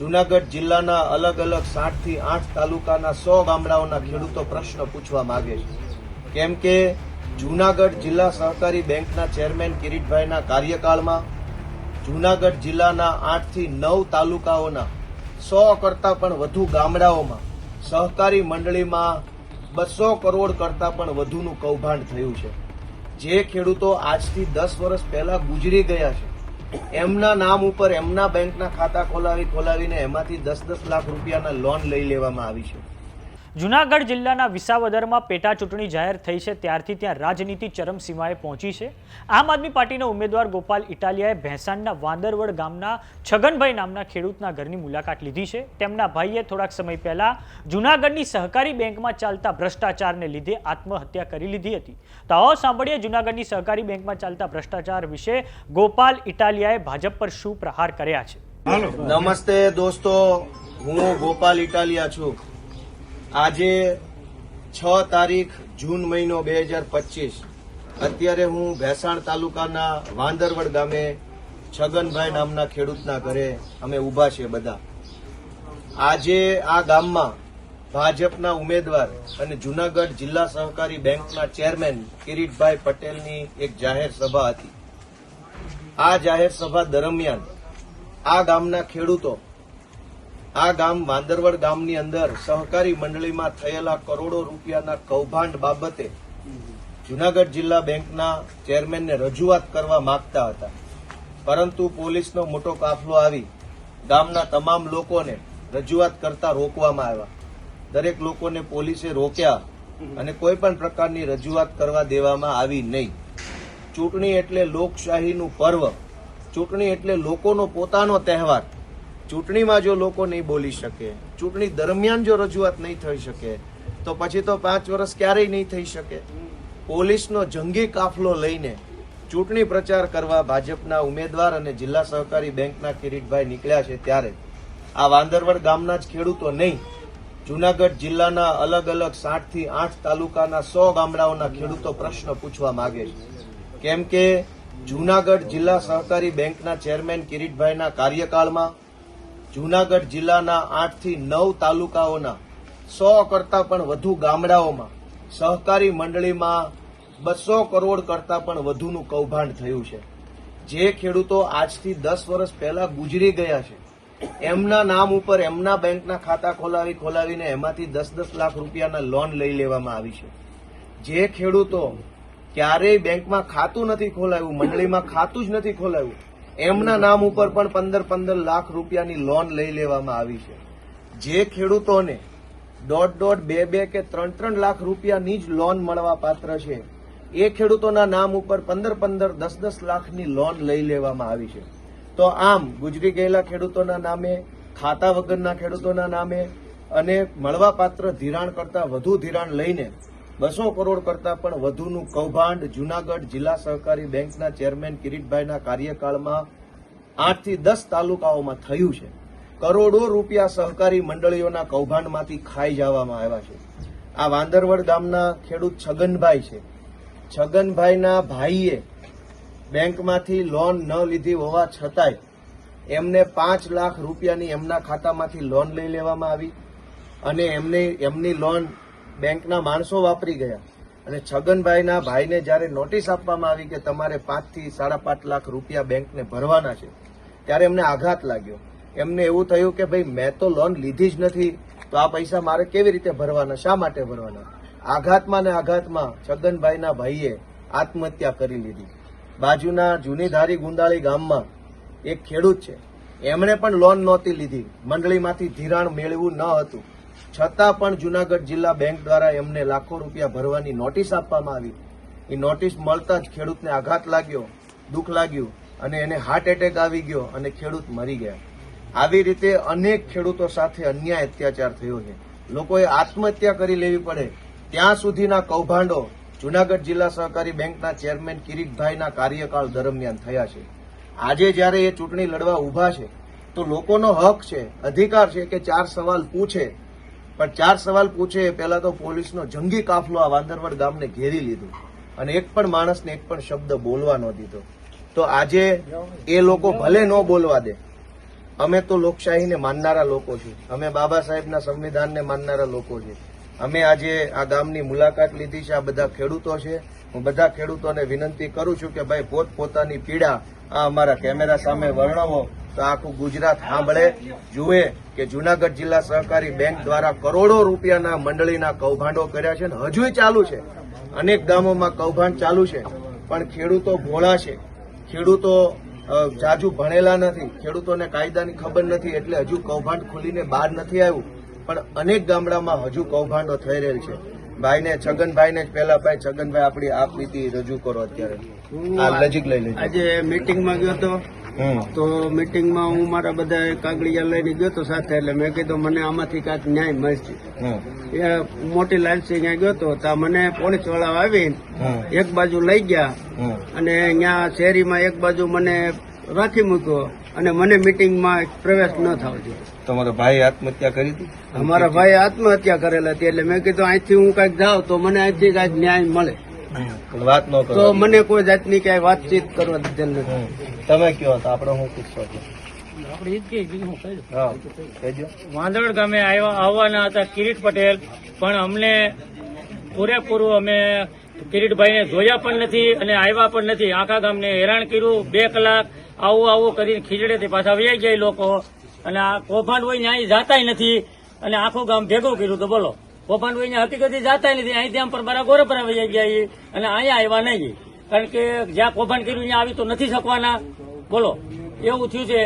જુનાગઢ જિલ્લાના અલગ અલગ સાતથી આઠ તાલુકાના સો ગામડાઓના ખેડૂતો પ્રશ્ન પૂછવા માંગે છે. કેમ કે જુનાગઢ જિલ્લા સહકારી બેંકના ચેરમેન કિરીટભાઈના કાર્યકાળમાં જુનાગઢ જિલ્લાના આઠથી નવ તાલુકાઓના સો કરતા પણ વધુ ગામડાઓમાં સહકારી મંડળીમાં બસો કરોડ કરતા પણ વધુનું કૌભાંડ થયું છે. જે ખેડૂતો આજથી દસ વર્ષ પહેલા ગુજરી ગયા છે. એમના નામ ઉપર એમના બેંકના ખાતા ખોલાવી ખોલાવીને એમાંથી દસ દસ લાખ રૂપિયાના લોન લઈ લેવામાં આવી છે. જુનાગઢ જિલ્લાના વિસાવદરમાં પેટા ચૂંટણી જાહેર થઈ છે ત્યારથી ત્યાં રાજનીતિ ચરમસીમાએ પહોંચી છે. આમ આદમી પાર્ટીના ઉમેદવાર ગોપાલ ઇટાલિયાએ ભેંસાણના વાંદરવડ ગામના છગનભાઈ નામના ખેડૂતના ઘરની મુલાકાત લીધી છે. તેમના ભાઈએ થોડાક સમય પહેલા જુનાગઢની સહકારી બેંકમાં ચાલતા ભ્રષ્ટાચારને લીધે આત્મહત્યા કરી લીધી હતી. તો આવો સાંભળીએ જુનાગઢની સહકારી બેંકમાં ચાલતા ભ્રષ્ટાચાર વિશે ગોપાલ ઇટાલિયાએ ભાજપ પર શું પ્રહાર કર્યા છે? નમસ્તે દોસ્તો હું ગોપાલ ઇટાલિયા છું. આજે છ તારીખ જૂન મહિનો બે હજાર પચીસ. અત્યારે હું ભેસાણ તાલુકાના વાંદરવડ ગામે છગનભાઈ નામના ખેડૂતના ઘરે અમે ઊભા છીએ બધા. આજે આ ગામમાં ભાજપના ઉમેદવાર અને જુનાગઢ જિલ્લા સહકારી બેંકના ચેરમેન કિરીટભાઈ પટેલની એક જાહેર સભા હતી. આ જાહેર સભા દરમિયાન આ ગામના ખેડૂતો આ ગામ વાંદરવડ ગામની અંદર સહકારી મંડળીમાં થયેલા કરોડો રૂપિયાના કૌભાંડ બાબતે જુનાગઢ જિલ્લા બેંકના ચેરમેનને રજૂઆત કરવા માંગતા હતા. પરંતુ પોલીસનો મોટો કાફલો આવી ગામના તમામ લોકોને રજૂઆત કરતા રોકવામાં આવ્યા. દરેક લોકોને પોલીસે રોક્યા અને કોઈ પણ પ્રકારની રજૂઆત કરવા દેવામાં આવી નહીં. ચૂંટણી એટલે લોકશાહીનું પર્વ. ચૂંટણી એટલે લોકોનો પોતાનો તહેવાર. ચૂંટણીમાં જો લોકો નહીં બોલી શકે, ચૂંટણી દરમિયાન જો રજૂઆત નહીં થઈ શકે, તો પછી તો પાંચ વર્ષ ક્યારેય નહીં થઈ શકે. પોલીસનો જંગી કાફલો લઈને ચૂંટણી પ્રચાર કરવા ભાજપના ઉમેદવાર અને જિલ્લા સહકારી બેંકના કિરીટભાઈ નીકળ્યા છે ત્યારે. આ વાંદરવડ ગામના જ ખેડૂતો નહીં, જુનાગઢ જિલ્લાના અલગ અલગ સાતથી આઠ તાલુકાના સો ગામડાઓના ખેડૂતો પ્રશ્ન પૂછવા માગે છે. કેમ કે જુનાગઢ જિલ્લા સહકારી બેંકના ચેરમેન કિરીટભાઈના કાર્યકાળમાં જુનાગઢ જિલ્લાના આઠથી નવ તાલુકાઓના સો કરતા પણ વધુ ગામડાઓમાં સહકારી મંડળીમાં બસો કરોડ કરતા પણ વધુનું કૌભાંડ થયું છે. જે ખેડૂતો આજથી દસ વર્ષ પહેલા ગુજરી ગયા છે. એમના નામ ઉપર એમના બેંકના ખાતા ખોલાવી ખોલાવીને એમાંથી દસ દસ લાખ રૂપિયાના લોન લઈ લેવામાં આવી છે. જે ખેડૂતો ક્યારેય બેંકમાં ખાતું નથી ખોલાવ્યું મંડળીમાં ખાતું જ નથી ખોલાવ્યું એમના નામ ઉપર પણ પંદર પંદર લાખ રૂપિયાની લોન લઈ લેવામાં આવી છે. જે ખેડૂતોને દોઢ દોઢ બે બે કે ત્રણ ત્રણ લાખ રૂપિયાની જ લોન મળવા પાત્ર છે, એ ખેડૂતોના નામ ઉપર પંદર પંદર દસ દસ લાખની લોન લઈ લેવામાં આવી છે. તો આમ ગુજરી ગયેલા ખેડૂતોના નામે, ખાતા વગરના ખેડૂતોના નામે અને મળવાપાત્ર ધિરાણ કરતા વધુ ધિરાણ લઈને બસો કરોડ કરતા પણ વધુનું કૌભાંડ જુનાગઢ જિલ્લા સહકારી બેંકના ચેરમેન કિરીટભાઈના કાર્યકાળમાં આઠથી દસ તાલુકાઓમાં થયું છે. કરોડો રૂપિયા સહકારી મંડળીઓના કૌભાંડમાંથી ખાઈ જવામાં આવ્યા છે. આ વાંદરવડ ગામના ખેડૂત છગનભાઈ છે. છગનભાઈના ભાઈએ બેંકમાંથી લોન ન લીધી હોવા છતાંય એમને પાંચ લાખ રૂપિયાની એમના ખાતામાંથી લોન લઈ લેવામાં આવી અને એમને એમની લોન બેંકના માણસો વાપરી ગયા. અને છગનભાઈના ભાઈને જ્યારે નોટિસ આપવામાં આવી કે તમારે પાંચથી સાડા પાંચ લાખ રૂપિયા બેંકને ભરવાના છે, ત્યારે એમને આઘાત લાગ્યો. એમને એવું થયું કે ભાઈ, મેં તો લોન લીધી જ નથી, તો આ પૈસા મારે કેવી રીતે ભરવાના, શા માટે ભરવાના? આઘાતમાં ને આઘાતમાં છગનભાઈના ભાઈએ આત્મહત્યા કરી લીધી. બાજુના જૂનીધારી ગુંદાળી ગામમાં એક ખેડૂત છે. એમણે પણ લોન નહોતી લીધી. મંડળીમાંથી ધિરાણ મેળવું ન હતું. છતાં પણ જુનાગઢ જિલ્લા બેંક દ્વારા એમને લાખો રૂપિયા ભરવાની નોટિસ આપવામાં આવી. એ નોટિસ મળતા જ ખેડૂતને આઘાત લાગ્યો, દુઃખ લાગ્યું અને એને હાર્ટ એટેક આવી ગયો અને ખેડૂત મરી ગયા. આવી રીતે અનેક ખેડૂતો સાથે અન્યાય અત્યાચાર થયો છે. લોકોએ આત્મહત્યા કરી લેવી પડે. ત્યાં સુધીના કૌભાંડો જુનાગઢ જિલ્લા સહકારી બેંકના ચેરમેન કિરીટભાઈના કાર્યકાળ દરમિયાન થયા છે. આજે જ્યારે એ ચૂંટણી લડવા ઊભા છે, તો લોકોનો હક છે, અધિકાર છે કે ચાર સવાલ પૂછે પણ ચાર સવાલ પૂછે એ પહેલા તો પોલીસનો જંગી કાફલો આ વાંદરવડ ગામને ઘેરી લીધું અને એક પણ માણસને એક પણ શબ્દ બોલવા ન દીધો. તો આજે એ લોકો ભલે ન બોલવા દે, અમે તો લોકશાહીને માનનારા લોકો છીએ. અમે બાબા સાહેબના સંવિધાનને માનનારા લોકો છીએ. અમે આજે આ ગામની મુલાકાત લીધી છે, આ બધા ખેડૂતો છે. હું બધા ખેડૂતોને વિનંતી કરું છું કે ભાઈ પોત પોતાની પીડા આ અમારા કેમેરા સામે વર્ણવો, તો આખું ગુજરાત સાંભળે, જુએ કે જુનાગઢ જિલ્લા સહકારી બેંક દ્વારા કરોડો રૂપિયાના મંડળીના કૌભાંડો કર્યા છે અને હજુય ચાલુ છે. અનેક ગામોમાં કૌભાંડ ચાલુ છે. પણ ખેડૂતો ભોળા છે. ખેડૂતો જાજુ ભણેલા નથી. ખેડૂતોને કાયદાની ખબર નથી એટલે હજુ કૌભાંડ ખુલીને બહાર નથી આવ્યું. પણ અનેક ગામડામાં હજુ કૌભાંડો થઈ રહેલ છે. ભાઈને છગનભાઈને જ પહેલા ભાઈ છગનભાઈ આપણી આપ નીતિ રજૂ કરો અત્યારે. આ નજીક લઈ લેજો. આજે મીટિંગમાં ગયો તો તો મીટિંગમાં હું મારા બધા કાગળિયા લઈને ગયો તો સાથે એટલે મેં કીધું મને આમાંથી કાંઈક ન્યાય મળશે. એ મોટી લાલસી ત્યાં ગયો તો ત્યાં મને પોલીસવાળા આવીને એક બાજુ લઈ ગયા અને ત્યાં શેરીમાં એક બાજુ મને રાખી મૂક્યો. અને મને મીટિંગમાં પ્રવેશ ન થવો જોઈએ. તમારો ભાઈ આત્મહત્યા કરી હતી? અમારા ભાઈ આત્મહત્યા કરેલા હતી એટલે મેં કીધું અહીંથી હું કાંઈક જાઉં તો મને અહીંથી કાંઈક ન્યાય મળે. વાત ન તો મને કોઈ જાતની ક્યાંય વાતચીત કરવા દીધેલ નથી. તમે કયો તો આપણે હું પૂછશો છો? આપણે ઈ જ કહીએ, ગામે આવ્યા આવવાના હતા કિરીટ પટેલ પણ અમને પૂરેપૂરું અમે કિરીટભાઈને જોયા પણ નથી અને આવ્યા પણ નથી. આખા ગામને હેરાન કર્યું બે કલાક આવું આવું કરીને ખીચડેથી પાછા વ્યાઈ ગયા લોકો. અને આ કૌભાંડ હોય ને અહીં જાતાય નથી. અને આખું ગામ ભેગું કર્યું તો બોલો. કૌભાંડ હોય ને હકીકતે જાતાય નથી. અહીં ત્યાં પણ મારા ગોરપરા વૈયા ગયા ઈ અને અહીંયા આવ્યા નહીં કારણ કે જ્યાં કૌભાંડ કર્યું ત્યાં આવી તો નથી શકવાના. બોલો. એવું થયું છે.